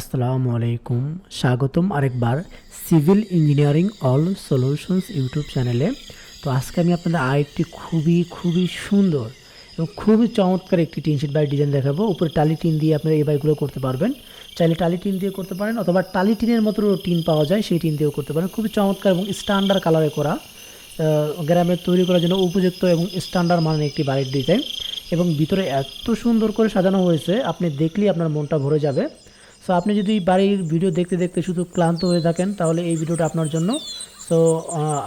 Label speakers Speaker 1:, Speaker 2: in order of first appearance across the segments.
Speaker 1: আসসালামু আলাইকুম। স্বাগতম আরেকবার civil engineering all solutions YouTube চ্যানেলে। তো আজকে আমি আপনাদের আরেকটি খুবই খুবই সুন্দর এবং খুবই চমৎকার একটি টিন শিট বাড়ির ডিজাইন দেখাবো। উপরে টালি টিন দিয়ে আপনারা এই বাড়িগুলো করতে পারবেন। চাইলে টালি টিন দিয়ে করতে পারেন অথবা টালি টিনের মতো টিন পাওয়া যায়, সেই টিন দিয়েও করতে পারেন। খুবই চমৎকার এবং স্ট্যান্ডার্ড কালারে করা। গ্রামে তৈরি করার জন্য উপযুক্ত এবং স্ট্যান্ডার্ড মানের একটি বাড়ির ডিজাইন এবং ভিতরে এত সুন্দর করে সাজানো হয়েছে, আপনি দেখলেই আপনার মনটা ভরে যাবে। সো আপনি যদি বাড়ির ভিডিও দেখতে দেখতে শুধু ক্লান্ত হয়ে থাকেন, তাহলে এই ভিডিওটা আপনার জন্য। সো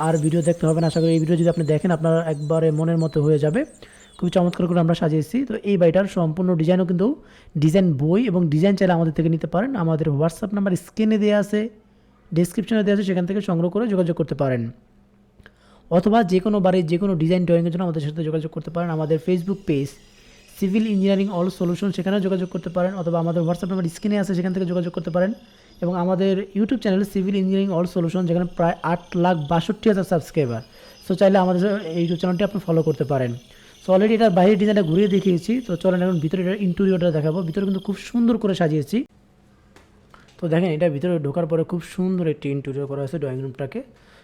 Speaker 1: আর ভিডিও দেখতে হবে না। আশা করি এই ভিডিও যদি আপনি দেখেন, আপনার একবারে মনের মতো হয়ে যাবে। খুবই চমৎকার করে আমরা সাজিয়েছি। তো এই বাড়িটার সম্পূর্ণ ডিজাইনও কিন্তু ডিজাইন বই এবং ডিজাইন চাইলে আমাদের থেকে নিতে পারেন। আমাদের হোয়াটসঅ্যাপ নাম্বার স্ক্রিনে দেওয়া আছে ডিসক্রিপশনে দেওয়া আছে, সেখান থেকে সংগ্রহ করে যোগাযোগ করতে পারেন। অথবা যে কোনো বাড়ির যে কোনো ডিজাইন ড্রয়িংয়ের জন্য আমাদের সাথে যোগাযোগ করতে পারেন। আমাদের Facebook page civil engineering all solution সেখানেও যোগাযোগ করতে পারেন অথবা আমাদের হোয়াটসঅ্যাপ নাম্বার স্ক্রিনে আছে, সেখান থেকে যোগাযোগ করতে পারেন। এবং আমাদের YouTube channel civil engineering all solution, যেখানে প্রায় আট লাখ বাষট্টি হাজার সাবস্ক্রাইবার। সো চাইলে আমাদের এই ইউটিউব চ্যানেলটি আপনি ফলো করতে পারেন। সো অলরেডি এটার বাইরের ডিজাইনটা ঘুরিয়ে দেখিয়েছি। তো চলেন এখন ভিতরে ইন্টেরিয়রটা দেখাবো। ভিতরে কিন্তু খুব সুন্দর করে সাজিয়েছি। তো দেখেন, এটা ভিতরে ঢোকার পরে খুব সুন্দর একটি ইন্টেরিয়র করা হয়েছে ড্রয়িং রুমটাকে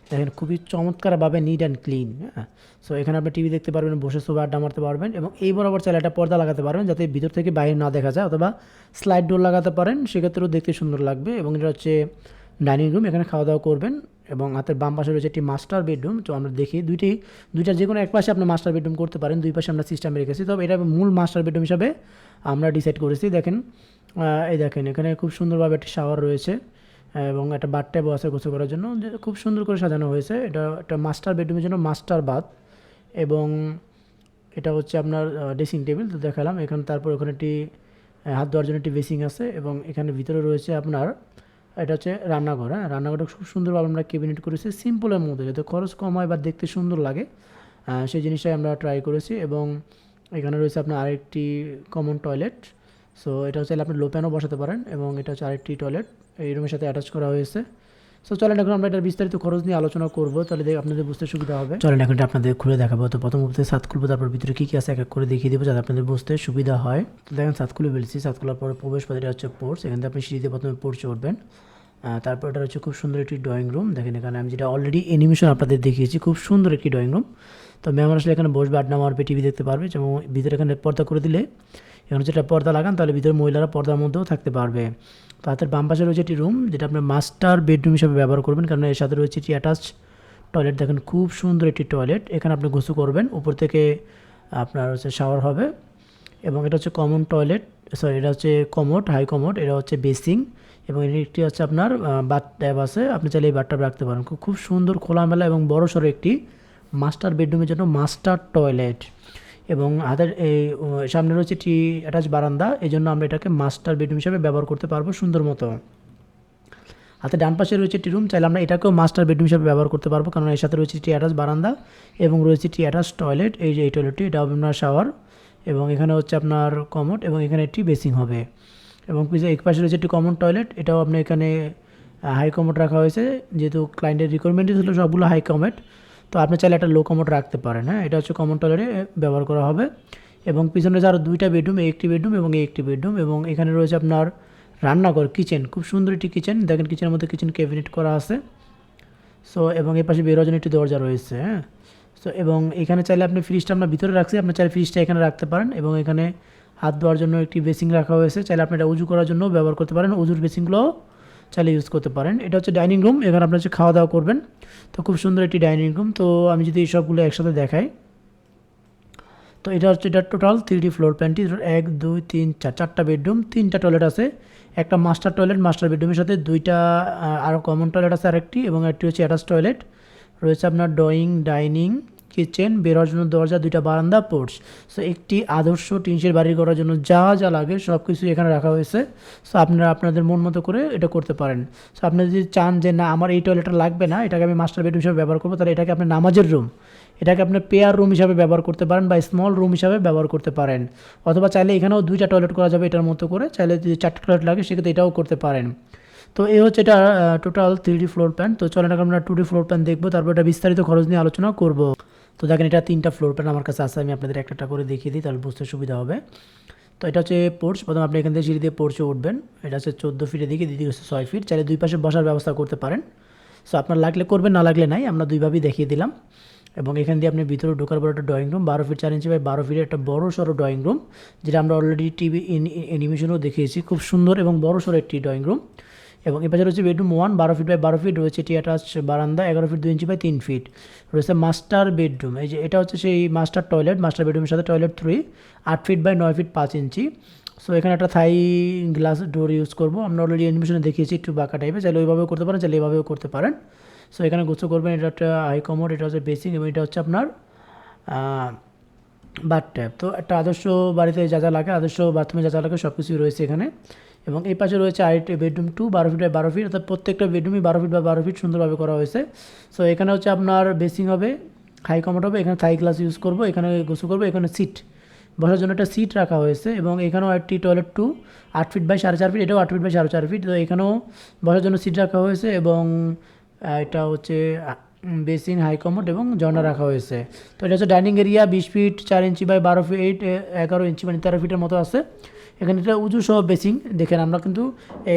Speaker 1: দেখেন খুবই চমৎকারভাবে নিট অ্যান্ড ক্লিন হ্যাঁ? সো এখানে আপনি টিভি দেখতে পারবেন, বসে সোফা আড্ডা মারতে পারবেন এবং এই বরাবর চাইলে একটা পর্দা লাগাতে পারবেন যাতে ভিতর থেকে বাইরে না দেখা যায় অথবা স্লাইড ডোর লাগাতে পারেন, সেক্ষেত্রেও দেখতে সুন্দর লাগবে এবং এটা হচ্ছে ডাইনিং রুম এখানে খাওয়া দাওয়া করবেন এবং হাতের বাম পাশে রয়েছে একটি মাস্টার বেডরুম তো আমরা দেখি দুইটি দুইটার যে কোনো এক পাশে আপনি মাস্টার বেডরুম করতে পারেন, দুই পাশে আমরা সিস্টেমে রেখেছি। তবে এটা মূল মাস্টার বেডরুম হিসাবে আমরা ডিসাইড করেছি। দেখেন এই দেখেন, এখানে খুব সুন্দরভাবে একটি শাওয়ার রয়েছে। এবং একটা বাথ ট্যাবও আছে গোসল করার জন্য খুব সুন্দর করে সাজানো হয়েছে। এটা একটা মাস্টার বেডরুমের জন্য মাস্টার বাথ এবং এটা হচ্ছে আপনার ড্রেসিং টেবিল তো দেখালাম। এখানে তারপর ওখানে একটি হাত ধোয়ার জন্য একটি বেসিং আছে এবং এখানে ভিতরে রয়েছে আপনার, এটা হচ্ছে রান্নাঘর হ্যাঁ? রান্নাঘরটা খুব সুন্দরভাবে আমরা ক্যাবিনেট করেছি সিম্পলের মধ্যে, যাতে খরচ কম হয় বা দেখতে সুন্দর লাগে সেই জিনিসটাই আমরা ট্রাই করেছি এবং এখানে রয়েছে আপনার আরেকটি কমন টয়লেট সো এটা হচ্ছে আপনি লোপ্যানও বসাতে পারেন এবং এটা হচ্ছে আরেকটি টয়লেট এই রুমের সাথে অ্যাটাচ করা হয়েছে। সো চলেন এখন আমরা এটার বিস্তারিত খরচ নিয়ে আলোচনা করব, তাহলে দেখ- আপনাদের বুঝতে সুবিধা হবে। চলেন এখন আপনাদের খুলে দেখাবো। তো প্রথম উপরে সাত খুলবো, তারপর ভিতরে কী কী আছে এক এক করে দেখিয়ে দেবো যাতে আপনাদের বুঝতে সুবিধা হয়। তো দেখেন সাত খুলে ফেলছি, সাত খোলার পরে প্রবেশ পথ এটা হচ্ছে পোর্টস এখান থেকে আপনি সিঁড়িতে প্রথমে পোর্টস চড়বেন তারপর এটা হচ্ছে খুব সুন্দর একটি ড্রয়িং রুম দেখেন এখানে আমি যেটা অলরেডি অ্যানিমেশন আপনাদের দেখিয়েছি, খুব সুন্দর একটি ড্রয়িং রুম তো ম্যাম আসলে এখানে বসবে, আড্ডা মারবে টিভি দেখতে পারবে, যেমন ভিতরে এখানে পর্দা করে দিলে এখানে যেটা পর্দা লাগান, তাহলে ভিতরে মহিলারা পর্দার মধ্যেও থাকতে পারবে। তো হাতের বাম পাশে রয়েছে একটি রুম যেটা আপনার মাস্টার বেডরুম হিসাবে ব্যবহার করবেন, কারণ এর সাথে রয়েছে একটি অ্যাটাচ টয়লেট দেখেন খুব সুন্দর একটি টয়লেট এখানে আপনি গোসু করবেন, উপর থেকে আপনার হচ্ছে শাওয়ার হবে। এবং এটা হচ্ছে কমন টয়লেট সরি এটা হচ্ছে কমোড হাই কমোড এটা হচ্ছে বেসিং এবং এটি একটি হচ্ছে আপনার বাথ ট্যাব আছে, আপনি চাইলে এই বাথটাব রাখতে পারেন। খুব সুন্দর খোলামেলা এবং বড় সড়ো একটি মাস্টার বেডরুমের জন্য মাস্টার টয়লেট এবং হাতের এই সামনে রয়েছে টি অ্যাটাচ বারান্দা এই জন্য আমরা এটাকে মাস্টার বেডরুম হিসেবে ব্যবহার করতে পারব সুন্দর মতো। হাতে ডান পাশে রয়েছে একটি রুম, চাইলে আমরা এটাকেও মাস্টার বেডরুম হিসেবে ব্যবহার করতে পারব, কারণ এর সাথে রয়েছে টি অ্যাটাচ বারান্দা এবং রয়েছে টি অ্যাটাচ টয়লেট, এই যে এই টয়লেটটি, এটা আপনার শাওয়ার এবং এখানে হচ্ছে আপনার কমোড এবং এখানে একটি বেসিং হবে। এবং এক পাশে রয়েছে একটি কমন টয়লেট, এটাও আপনি এখানে হাই কমোড রাখা হয়েছে, যেহেতু ক্লায়েন্টের রিকোয়ারমেন্টই ছিল সবগুলো হাই কমেট তো আপনি চাইলে একটা লো কমোড রাখতে পারেন হ্যাঁ? এটা হচ্ছে কমন টয়লেটে ব্যবহার করা হবে এবং পিছনে যার দুইটা বেডরুম এই একটি বেডরুম এবং এই একটি বেডরুম এবং এখানে রয়েছে আপনার রান্নাঘর কিচেন খুব সুন্দর একটি কিচেন দেখেন কিচেনের মধ্যে কিচেন ক্যাবিনেট করা আছে। সো এবং এর পাশে বেরোর জন্য একটি দরজা রয়েছে হ্যাঁ? সো এবং এখানে চাইলে আপনি ফ্রিজটা আমরা ভিতরে রাখছি, আপনি চাইলে ফ্রিজটা এখানে রাখতে পারেন এবং এখানে হাত ধোয়ার জন্য একটি বেসিং রাখা হয়েছে। চাইলে আপনি এটা উজু করার জন্য ব্যবহার করতে পারেন। উজুর বেসিংগুলো চাইলে ইউজ করতে পারেন। এটা হচ্ছে ডাইনিং রুম এখানে আপনি হচ্ছে খাওয়া দাওয়া করবেন। তো খুব সুন্দর একটি ডাইনিং রুম তো আমি যদি এই সবগুলো একসাথে দেখাই। তো এটা হচ্ছে, এটা টোটাল থ্রি ফ্লোর প্ল্যানটি এক, দুই, তিন, চার, চারটা বেডরুম তিনটা টয়লেট আছে। একটা মাস্টার টয়লেট মাস্টার বেডরুমের সাথে দুইটা আরও কমন টয়লেট আছে আরেকটি এবং একটি হচ্ছে অ্যাটাচ টয়লেট রয়েছে আপনার ড্রয়িং ডাইনিং কিচেন বেরোর জন্য দরজা, দুইটা বারান্দা পোর্টস সো একটি আদর্শ টিনশের বাড়ি করার জন্য যা যা লাগে সব কিছু এখানে রাখা হয়েছে। সো আপনারা আপনাদের মন মতো করে এটা করতে পারেন। সো আপনি যদি চান যে, না, আমার এই টয়লেটটা লাগবে না, এটাকে আমি মাস্টার বেডরুম হিসাবে ব্যবহার করব, তাহলে এটাকে আপনি নামাজের রুম এটাকে আপনি পেয়ার রুম হিসাবে ব্যবহার করতে পারেন বা স্মল রুম হিসাবে ব্যবহার করতে পারেন। অথবা চাইলে এখানেও দুইটা টয়লেট করা যাবে এটার মতো করে। চাইলে যদি চারটে টয়লেট লাগে, সেক্ষেত্রে এটাও করতে পারেন। তো এই হচ্ছে এটা total three D floor plan তো, চলেন আমরা টু ডি ফ্লোর প্ল্যান দেখব, তারপর এটা বিস্তারিত খরচ নিয়ে আলোচনা করব। তো দেখেন এটা তিনটা ফ্লোর প্ল্যান আমার কাছে আছে, আমি আপনাদের একটা করে দেখিয়ে দিই, তাহলে বুঝতে সুবিধা হবে। তো এটা হচ্ছে পোর্চ প্রথমে আপনি এখান থেকে সিঁড়ি দিয়ে পোর্চে উঠবেন, এটা হচ্ছে চোদ্দ ফিটের দিকে দিদি হচ্ছে ছয় ফিট চাইলে দুই পাশে বসার ব্যবস্থা করতে পারেন। সো আপনার লাগলে করবেন, না লাগলে নাই, আমরা দুইভাবেই দেখিয়ে দিলাম। এবং এখান দিয়ে আপনি ভিতরে ঢোকার পর একটা ড্রয়িং রুম বারো ফিট চার ইঞ্চি বাই বারো ফিটের একটা বড় সড়ো ড্রয়িং রুম যেটা আমরা অলরেডি টিভি অ্যানিমেশনও দেখিয়েছি। খুব সুন্দর এবং বড় সড়ো একটি ড্রয়িং রুম এবং এপাশে রয়েছে বেডরুম ওয়ান বারো ফিট বাই বারো ফিট রয়েছে এটি অ্যাটাচ বারান্দা, এগারো ফিট দুই ইঞ্চি বাই তিন ফিট রয়েছে মাস্টার বেডরুম এই যে এটা হচ্ছে সেই মাস্টার টয়লেট মাস্টার বেডরুমের সাথে টয়লেট থ্রি আট ফিট বাই নয় ফিট পাঁচ ইঞ্চি সো এখানে একটা থাই গ্লাস ডোর ইউজ করব। আমরা অলরেডি অ্যানিমেশনে দেখিয়েছি একটু বাঁকা টাইপের চাইলে ওইভাবেও করতে পারেন, চাইলে এভাবেও করতে পারেন। সো এখানে গোসল করবেন, এটা একটা হাই কমোড এটা হচ্ছে বেসিক এবং এটা হচ্ছে আপনার বাথ ট্যাপ তো একটা আদর্শ বাড়িতে যা যা লাগে, আদর্শ বাথরুমে যা যা লাগে সব কিছুই রয়েছে এখানে। এবং এই পাশে রয়েছে আরেকটি বেডরুম টু বারো ফিট বাই বারো ফিট অর্থাৎ প্রত্যেকটা বেডরুমই বারো ফিট বা বারো ফিট সুন্দরভাবে করা হয়েছে। সো এখানে হচ্ছে আপনার বেসিং হবে হাই কমোড হবে, এখানে থাই গ্লাস ইউজ করব, এখানে গোসল করব, এখানে সিট বসার জন্য একটা সিট রাখা হয়েছে এবং এখানেও একটি টয়লেট টু আট ফিট বাই সাড়ে চার ফিট এটাও আট ফিট বাই সাড়ে চার ফিট তো এখানেও বসার জন্য সিট রাখা হয়েছে এবং এটা হচ্ছে বেসিন, হাই কমোড এবং ঝর্ণা রাখা হয়েছে। তো এটা হচ্ছে ডাইনিং এরিয়া, বিশ ফিট, চার ইঞ্চি বাই বারো ফিট এগারো ইঞ্চি মানে তেরো ফিটের মতো আছে। এখানে এটা উজু সহ বেসিং দেখেন আমরা কিন্তু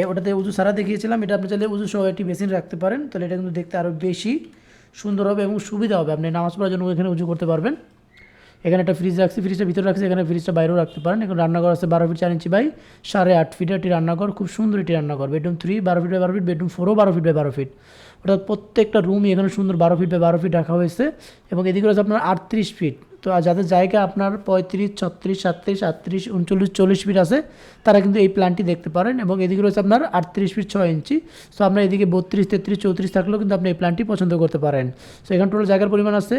Speaker 1: ওটাতে উজু সারা দেখিয়েছিলাম, এটা আপনি চাইলে উজু সহ একটি বেসিন রাখতে পারেন, তাহলে এটা কিন্তু দেখতে আরও বেশি সুন্দর হবে এবং সুবিধা হবে। আপনি নামাজ পড়ার জন্য এখানে উজু করতে পারবেন। এখানে একটা ফ্রিজ রাখছি ফ্রিজটা ভিতরে রাখছি, এখানে ফ্রিজটা বাইরেও রাখতে পারেন। এখন রান্নাঘর আছে বারো ফিট, চার ইঞ্চি বাই সাড়ে আট ফিটের একটি রান্নাঘর, খুব সুন্দর একটি রান্নাঘর। বেডরুম থ্রি বারো ফিট বাই বারো ফিট বেডরুম ফোরও বারো ফিট বাই বারো ফিট। অর্থাৎ প্রত্যেকটা রুমই এখানে সুন্দর বারো ফিট বা বারো ফিট রাখা হয়েছে এবং এদিকে রয়েছে আপনার আটত্রিশ ফিট তো যাদের জায়গা আপনার পঁয়ত্রিশ, ছত্রিশ, সাতত্রিশ, আটত্রিশ, উনচল্লিশ, চল্লিশ ফিট আছে, তারা কিন্তু এই প্ল্যানটি দেখতে পারেন এবং এদিকে রয়েছে আপনার আটত্রিশ ফিট ছয় ইঞ্চি। সো আপনার এদিকে বত্রিশ, তেত্রিশ, চৌত্রিশ থাকলেও কিন্তু আপনি এই প্ল্যানটি পছন্দ করতে পারেন। সো এখানে টোটাল জায়গার পরিমাণ আছে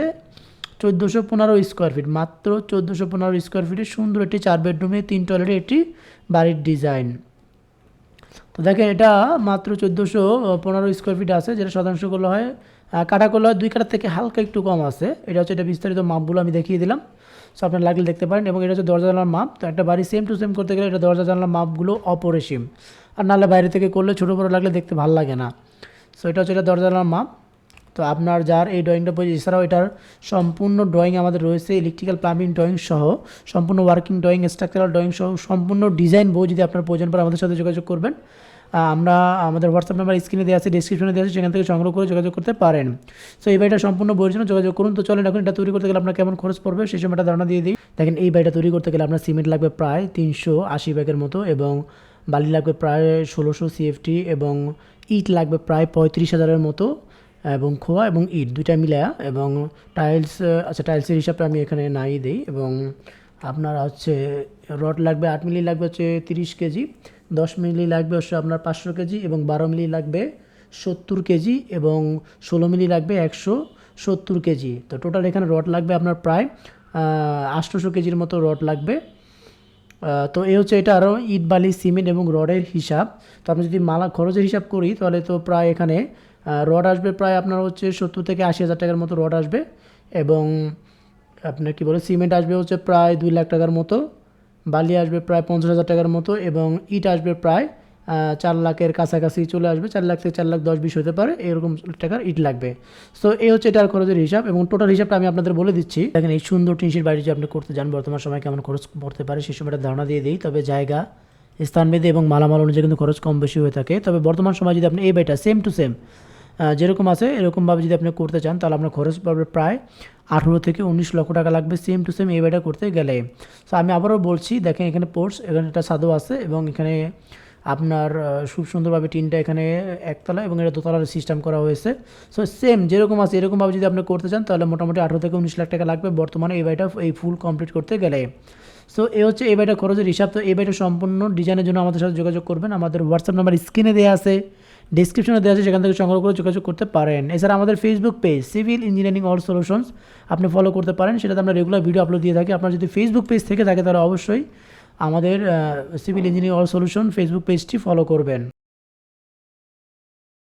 Speaker 1: চোদ্দোশো পনেরো স্কোয়ার ফিট মাত্র চোদ্দোশো পনেরো স্কোয়ার ফিটে সুন্দর একটি চার বেডরুমে তিন টয়লেটে একটি বাড়ির ডিজাইন তো দেখেন এটা মাত্র চোদ্দোশো পনেরো স্কোয়ার ফিট আছে, যেটা শতাংশ করলে হয়। কাটা করলে হয় দুই কাটার থেকে হালকা একটু কম আছে। এটা হচ্ছে এটা বিস্তারিত মাপগুলো আমি দেখিয়ে দিলাম। সো আপনার লাগলে দেখতে পারেন এবং এটা হচ্ছে দরজা জানলার মাপ। তো একটা বাড়ি সেম টু সেম করতে গেলে এটা দরজা জানলার মাপগুলো অপরিসীম। আর নাহলে বাইরে থেকে করলে ছোটো বড়ো লাগলে দেখতে ভালো লাগে না। সো এটা হচ্ছে এটা দরজা জানলার মাপ। তো আপনার যার এই ড্রয়িংটা বই এছাড়াও এটার সম্পূর্ণ ড্রয়িং আমাদের রয়েছে ইলেকট্রিক্যাল প্লাম্বিং ড্রয়িং সহ, সম্পূর্ণ ওয়ার্কিং ড্রয়িং স্ট্রাকচারাল ড্রয়িং সহ, সম্পূর্ণ ডিজাইন বই যদি আপনার প্রয়োজন পড়ে আমাদের সাথে যোগাযোগ করবেন। আমরা আমাদের হোয়াটসঅ্যাপ নাম্বার স্ক্রিনে দেওয়া আছে ডিসক্রিপশনে দেওয়া আছে, সেখান থেকে সংগ্রহ করে যোগাযোগ করতে পারেন। সো এই বাড়িটা সম্পূর্ণ বইয়ের জন্য যোগাযোগ করুন। তো চলেন এখন এটা তৈরি করতে গেলে আপনার কেমন খরচ পড়বে, সেই সময়টা ধারণা দিয়ে দিই। দেখেন, এই বাড়িটা তৈরি করতে গেলে আপনার সিমেন্ট লাগবে প্রায় তিনশো আশি ব্যাগের মতো এবং বালি লাগবে প্রায় ষোলোশো সিএফটি এবং ইট লাগবে প্রায় পঁয়ত্রিশ হাজারের মতো। এবং খোয়া এবং ইট দুইটা মিলায়া এবং টাইলস আচ্ছা টাইলসের হিসাবটা আমি এখানে নাই দিই এবং আপনার হচ্ছে রড লাগবে আট মিলি লাগবে হচ্ছে তিরিশ কেজি, দশ মিলি লাগবে হচ্ছে আপনার পাঁচশো কেজি এবং বারো মিলি লাগবে সত্তর কেজি এবং ষোলো মিলি লাগবে একশো সত্তর কেজি। তো টোটাল এখানে রড লাগবে আপনার প্রায় আটশোশো কেজির মতো রড লাগবে। তো এই হচ্ছে এটা আরও ইট বালি, সিমেন্ট এবং রডের হিসাব। তো আপনি যদি মালা খরচের হিসাব করি তাহলে তো প্রায় এখানে রড আসবে প্রায় আপনার হচ্ছে সত্তর থেকে আশি হাজার টাকার মতো রড আসবে এবং আপনার কী বলে, সিমেন্ট আসবে হচ্ছে প্রায় দুই লাখ টাকার মতো, বালি আসবে প্রায় পঞ্চাশ হাজার টাকার মতো এবং ইট আসবে প্রায় চার লাখের কাছাকাছি চলে আসবে, চার লাখ থেকে চার লাখ দশ বিশ হতে পারে, এরকম টাকার ইট লাগবে। সো এই হচ্ছে এটার খরচের হিসাব এবং টোটাল হিসাবটা আমি আপনাদের বলে দিচ্ছি। দেখেন এই সুন্দর টিনশির বাড়ি যদি আপনি করতে যান, বর্তমান সময় কেমন খরচ পড়তে পারে সেই সময়টা ধারণা দিয়ে দিই। তবে জায়গা স্থানভেদে এবং মালামাল অনুযায়ী কিন্তু খরচ কম বেশি হয়ে থাকে। তবে বর্তমান সময় যদি আপনি এই বাড়িটা সেম টু সেম যেরকম আছে, এরকমভাবে যদি আপনি করতে চান, তাহলে আপনার খরচ পড়বে প্রায় আঠেরো থেকে উনিশ লক্ষ টাকা লাগবে সেম টু সেম এই বাড়িটা করতে গেলে। সো আমি আবারও বলছি, দেখেন এখানে পোর্টস এখানে একটা সাদও আছে এবং এখানে আপনার খুব সুন্দরভাবে টিনটা এখানে একতলা এবং এটা দোতলার সিস্টেম করা হয়েছে। সো সেম যেরকম আছে, এরকমভাবে যদি আপনি করতে চান, তাহলে মোটামুটি আঠেরো থেকে উনিশ লাখ টাকা লাগবে বর্তমানে এই বাড়িটা এই ফুল কমপ্লিট করতে গেলে। সো এ হচ্ছে এই বাড়িটা খরচের হিসাব। তো এই বাড়িটা সম্পূর্ণ ডিজাইনের জন্য আমাদের সাথে যোগাযোগ করবেন। আমাদের হোয়াটসঅ্যাপ নাম্বার স্ক্রিনে দেওয়া আছে। ডিসক্রিপশনে দেওয়া আছে, সেখান থেকে সংগ্রহ করে যোগাযোগ করতে পারেন। এছাড়া আমাদের Facebook page civil engineering all solutions আপনি ফলো করতে পারেন। সেটাতে আমরা রেগুলার ভিডিও আপলোড দিয়ে থাকি। আপনার যদি ফেসবুক পেজ থেকে থাকে, তাহলে অবশ্যই আমাদের civil engineering all solution Facebook পেজটি ফলো করবেন।